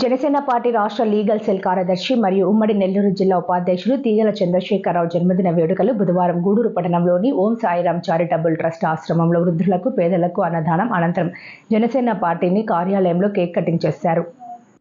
Janasena party రాష్ట్ర legal cell కార్యదర్శి మరియు ఉమ్మడి నెల్లూరు జిల్లా ఉపాధ్యక్షులు తీగల చంద్రశేఖరరావు జన్మదిన వేడుకలు బుధవారం గూడూరు పట్టణంలోని ఓం సాయిరాం చారిటబుల్ ట్రస్ట్ ఆశ్రమంలో వృద్ధులకు పేదలకు అన్నదానం అనంతరం జనసేన పార్టీని కార్యాలయంలో కేక్ కటింగ్ చేశారు.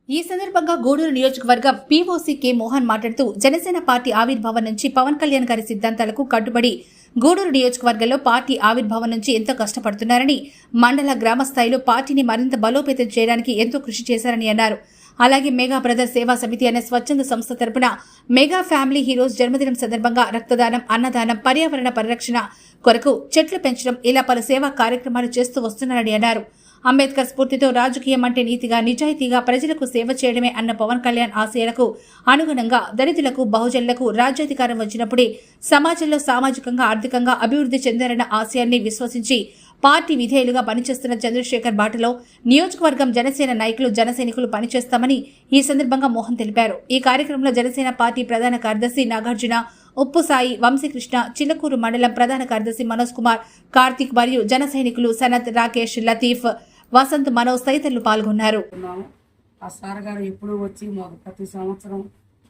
ఈ సందర్భంగా గూడూరు నియోజకవర్గం పీఓసీ కె మోహన్ మాట్లాడుతూ జనసేన పార్టీ ఆవిర్భావం నుంచి పవన్ కళ్యాణ్ గారి సిద్ధాంతాలకు కట్టుబడి గూడూరు నియోజకవర్గంలో పార్టీ ఆవిర్భావం నుంచి ఎంతో కష్టపడుతున్నారని మండల గ్రామ స్థాయిలో పార్టీని మరింత బలోపేతం చేయడానికి ఎంతో కృషి చేశారని అన్నారు. అలాగే మెగా బ్రదర్ సేవా సమితి అనే స్వచ్ఛంద సంస్థ తరపున మెగా ఫ్యామిలీ హీరోస్ జన్మదినం సందర్భంగా రక్తదానం అన్నదానం పర్యావరణ పరిరక్షణ కొరకు చెట్లు పెంచడం ఇలా పలు సేవా కార్యక్రమాలు చేస్తూ వస్తున్నారని అన్నారు. అంబేద్కర్ స్ఫూర్తితో రాజకీయం అంటే నీతిగా నిజాయితీగా ప్రజలకు సేవ చేయడమే అన్న పవన్ కళ్యాణ్ ఆశయాలకు అనుగుణంగా దళితులకు బహుజనులకు రాజ్యాధికారం వచ్చినప్పుడే సమాజంలో సామాజికంగా ఆర్థికంగా అభివృద్ధి చెందారన్న ఆశయాన్ని విశ్వసించి పార్టీ విధేయులుగా పనిచేస్తున్న చంద్రశేఖర్ బాటలో నియోజకవర్గం జనసేన నాయకులు జనసైనికులు పనిచేస్తామని ఈ సందర్భంగా మోహన్ తెలిపారు. ఈ కార్యక్రమంలో జనసేన పార్టీ ప్రధాన కార్యదర్శి నాగార్జున ఉప్పు సాయి వంశీకృష్ణ చిలకూరు మండలం ప్రధాన కార్యదర్శి మనోజ్ కుమార్ కార్తిక్ మరియు జన సైనికులు సనత్ రాకేష్ లతీఫ్ వసంత్ మనోజ్ తదితరులు పాల్గొన్నారు. ఉన్నాము ఆ సార్ గారు ఎప్పుడు వచ్చి మాకు ప్రతి సంవత్సరం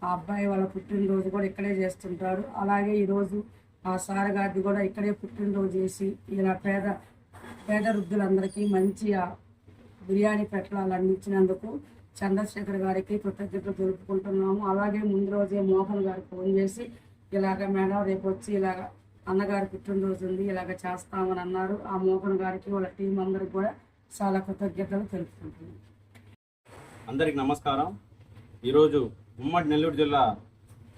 ఆ అబ్బాయి వాళ్ళ పుట్టినరోజు కూడా ఇక్కడే చేస్తుంటాడు. అలాగే ఈరోజు ఆ సార్ గారిది కూడా ఇక్కడే పుట్టినరోజు చేసి ఇలా పేద పేద వృద్ధులందరికీ మంచిగా బిర్యానీ పెట్టాలు అందించినందుకు చంద్రశేఖర్ గారికి కృతజ్ఞతలు తెలుపుకుంటున్నాము. అలాగే ముందు రోజే మోహన్ గారికి ఫోన్ చేసి ఇలాగ మేడం రేపు వచ్చి ఇలాగ అన్నగారి పుట్టినరోజు ఉంది ఇలాగ చేస్తామని అన్నారు. ఆ మోహన్ గారికి వాళ్ళ టీం అందరికి కూడా చాలా కృతజ్ఞతలు తెలుపుకుంటున్నాం అందరికి నమస్కారం. ఈరోజు ఉమ్మడి నెల్లూరు జిల్లా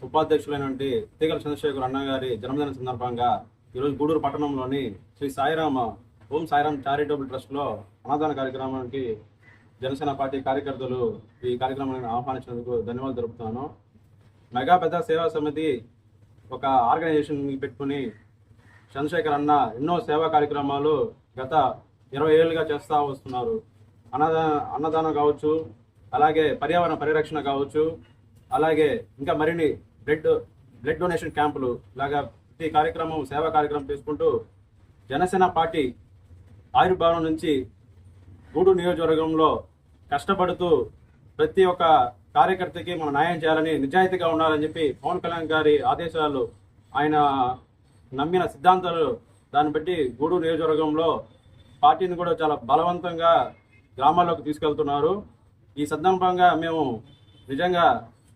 ఉపాధ్యక్షులైనటువంటి తీగల చంద్రశేఖర్ అన్నగారి జన్మదిన సందర్భంగా ఈరోజు గూడూరు పట్టణంలోని శ్రీ సాయిరామ ఓం సాయిరామ్ చారిటబుల్ ట్రస్ట్లో అన్నదాన కార్యక్రమానికి జనసేన పార్టీ కార్యకర్తలు ఈ కార్యక్రమాన్ని ఆహ్వానించినందుకు ధన్యవాదాలు తెలుపుతున్నాను. మెగా పెద్ద సేవా సమితి ఒక ఆర్గనైజేషన్ పెట్టుకుని చంద్రశేఖర్ అన్న ఎన్నో సేవా కార్యక్రమాలు గత ఇరవై ఏళ్ళుగా చేస్తూ వస్తున్నారు. అన్నదాన అన్నదానం కావచ్చు అలాగే పర్యావరణ పరిరక్షణ కావచ్చు అలాగే ఇంకా మరిన్ని బ్లడ్ బ్లడ్ డొనేషన్ క్యాంపులు లాగా ప్రతి కార్యక్రమం సేవా కార్యక్రమం తీసుకుంటూ జనసేన పార్టీ ఆవిర్భావం నుంచి గూడూరు నియోజకవర్గంలో కష్టపడుతూ ప్రతి ఒక్క కార్యకర్తకి మనం న్యాయం చేయాలని నిజాయితీగా ఉండాలని చెప్పి పవన్ కళ్యాణ్ గారి ఆదేశాలు ఆయన నమ్మిన సిద్ధాంతాలు దాన్ని బట్టి గూడూరు నియోజకవర్గంలో పార్టీని కూడా చాలా బలవంతంగా గ్రామాల్లోకి తీసుకెళ్తున్నారు. ఈ సందర్భంగా మేము నిజంగా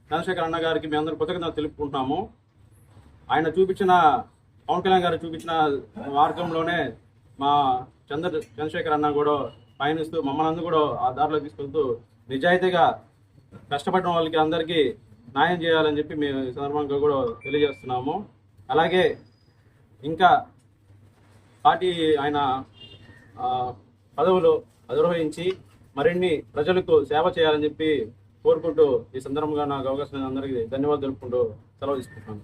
చంద్రశేఖర్ అన్న గారికి మేము అందరూ కృతజ్ఞతలు తెలుపుకుంటున్నాము. ఆయన చూపించిన పవన్ కళ్యాణ్ గారు చూపించిన మార్గంలోనే మా చంద్ర చంద్రశేఖర్ అన్న కూడా పయనిస్తూ మమ్మల్ని అందరూ కూడా ఆ దారిలో తీసుకెళ్తూ నిజాయితీగా కష్టపడిన వాళ్ళకి అందరికీ న్యాయం చేయాలని చెప్పి మేము ఈ సందర్భంగా కూడా తెలియజేస్తున్నాము. అలాగే ఇంకా పార్టీ ఆయన పదవులు అధిరోహించి మరిన్ని ప్రజలకు సేవ చేయాలని చెప్పి కోరుకుంటూ ఈ సందర్భంగా నాకు అవకాశం అందరికీ ధన్యవాదాలు తెలుపుకుంటూ సెలవు తీసుకుంటున్నాను.